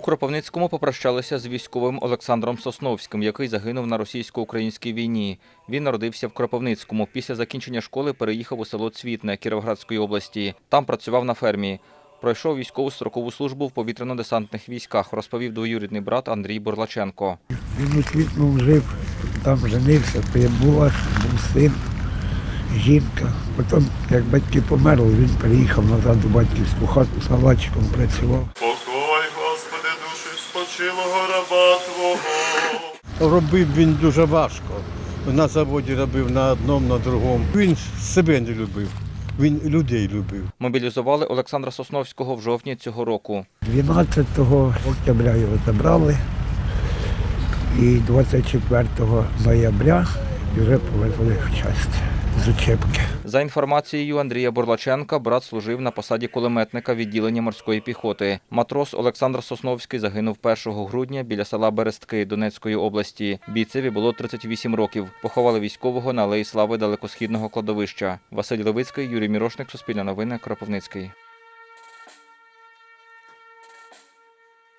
Кропивницькому попрощалися з військовим Олександром Сосновським, який загинув на російсько-українській війні. Він народився в Кропивницькому. Після закінчення школи переїхав у село Цвітне Кіровоградської області. Там працював на фермі. Пройшов військову строкову службу в повітряно-десантних військах, розповів двоюрідний брат Андрій Бурлаченко. Він у Квітному жив, там женився, то я була, був син, жінка. Потім, як батьки померли, він переїхав назад у батьківську хату, наладчиком працював. Спочилого раба Твого. Робив він дуже важко. На заводі робив на одному, на другому. Він себе не любив, він людей любив. Мобілізували Олександра Сосновського в жовтні цього року. 12 октября його забрали і 24 ноября вже повезли в часть з учебки. За інформацією Андрія Бурлаченка, брат служив на посаді кулеметника відділення морської піхоти. Матрос Олександр Сосновський загинув 1 грудня біля села Берестки Донецької області. Бійцеві було 38 років. Поховали військового на алеї слави далекосхідного кладовища. Василь Левицький, Юрій Мірошник, Суспільне новини, Кропивницький.